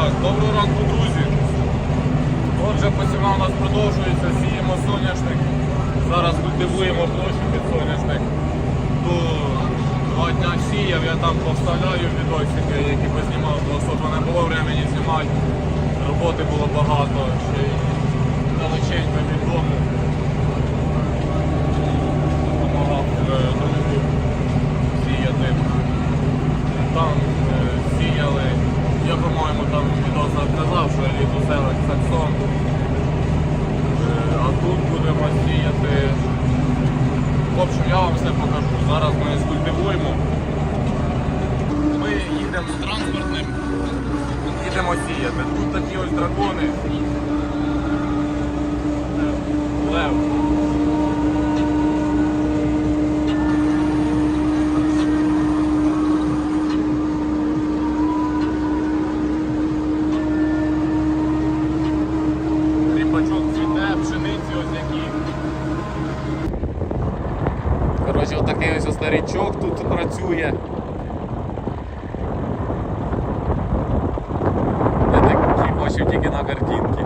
Так, доброго ранку, друзі. Отже, посівна у нас продовжується, сіємо соняшник. Зараз культивуємо площу під соняшник. До два дня сіяв, я там повставляю відосики, які познімав, бо особо не було времени знімати. Роботи було багато, ще й далеченько від дому. Допомагав е, другу сіяти. Там е, сіяли, я по-моєму там відос казав, що еліту селек Саксон. Е, А тут будемо сіяти. В общем, я вам все покажу. Зараз ми скультивуємо. Ми їдемо з транспортним, їдемо сіяти. Тут такі ось дракони. Коротше, отакий ось старичок тут працює. Я так бачив тільки на картинці.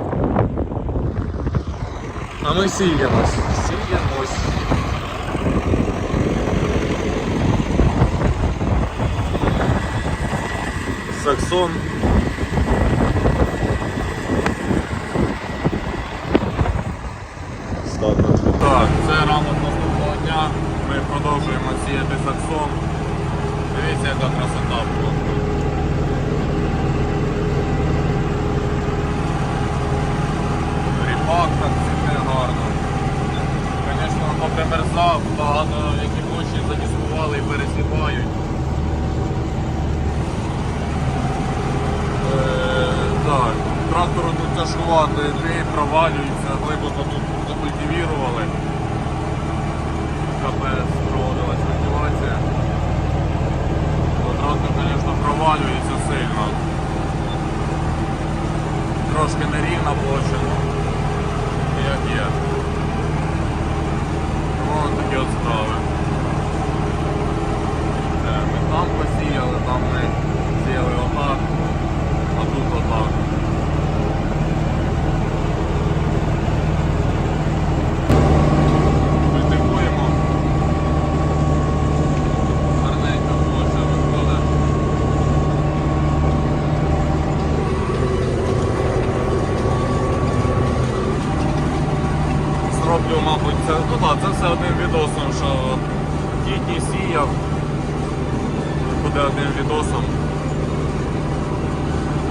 А ми сіємось. Сіємось. Саксон. Так, це ранок наступного дня. Ми продовжуємо сіяти саксон. Дивіться, яка красота була. Ріпак так цвіте гарно. Звісно, попримерзав, багато які площі задіскували і пересівають. Е, Так, трактору тут тяжкувати, дві провалюються, глибоко тут закультивірували. КПС проводилась активація. Квадратка, звісно, провалюється сильно. Трошки нерівна площа, ну як є. Ну, такі от справи. Е, Ми там посіяли, там ми сіяли отак, а тут отак. Культивуємо. Гарненько площа виходить. Зроблю, мабуть, це, ну так, це все одним відосом, що тільки сіяв. Буде одним відосом.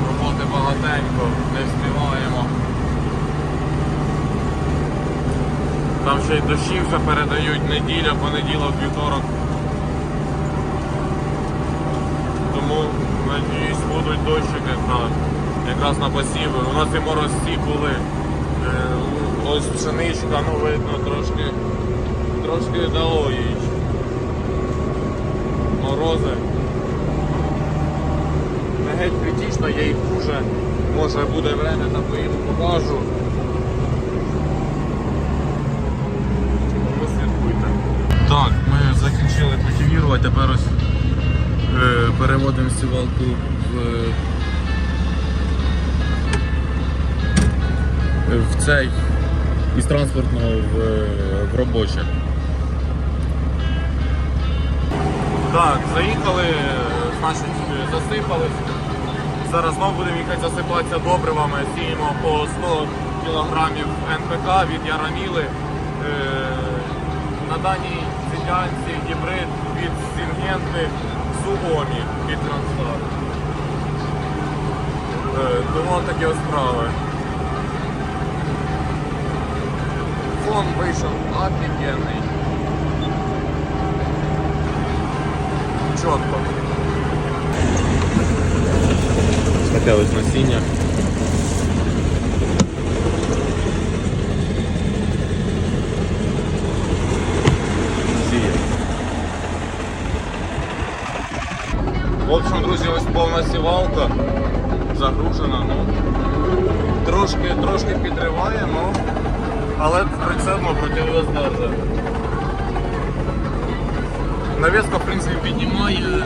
Роботи багатенько, не встигаємо. Там ще й дощі вже передають неділя, понеділок, вівторок. Тому надіюсь будуть дощики якраз на посіви. У нас і морозці були. Е, Ось пшеничка, ну видно, трошки, трошки дало їй. Морози. Не геть критично, є і хуже. Може буде время, та поїду покажу. Ви слідкуйте. Так, ми закінчили культивувати, тепер ось е, переводимо сівалку в, в цей із транспортного в, в робоче. Так, заїхали, значить, засипались. Зараз знову будемо їхати засипатися добривами, сіємо по 100 кілограмів НПК від Яраміли. Е, на даній ділянці гібрид від Сінгенти Суомі від Транстар. Е, тому такі ось справи. Фон вийшов офігенний. Чітко. Таке ось насіння. В общем, друзі, ось повна сівалка загружена, ну трошки, трошки підриває, ну але при цьому противовес держить. Навіска, в принципі, піднімає.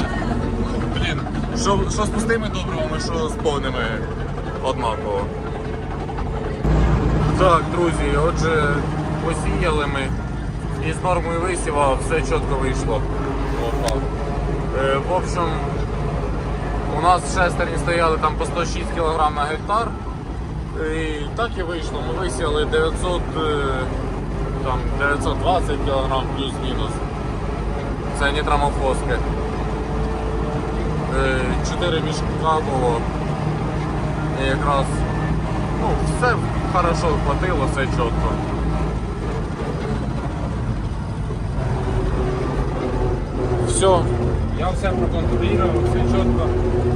Блін, що, що з пустими добривами, що з повними. однаково. Так, друзі, отже, посіяли ми і з нормою висіва все чітко вийшло. Отак. Е, в общем, у нас шестерні стояли там по 106 кг на гектар. І так і вийшло. Ми висіяли 900, е, там, 920 кг плюс-мінус. Це нітрамофоски. 4 мішка було. І якраз ну, все хорошо хватило, все чітко. Все, Я все проконтролював, все чітко.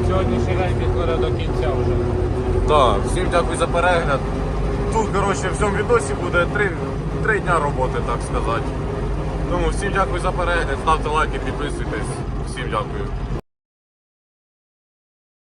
Сьогоднішній день підходить до кінця вже. Так, всім дякую за перегляд. Тут, коротше, в цьому відосі буде три, три дня роботи, так сказати. Тому всім дякую за перегляд, ставте лайки, підписуйтесь. Всім дякую.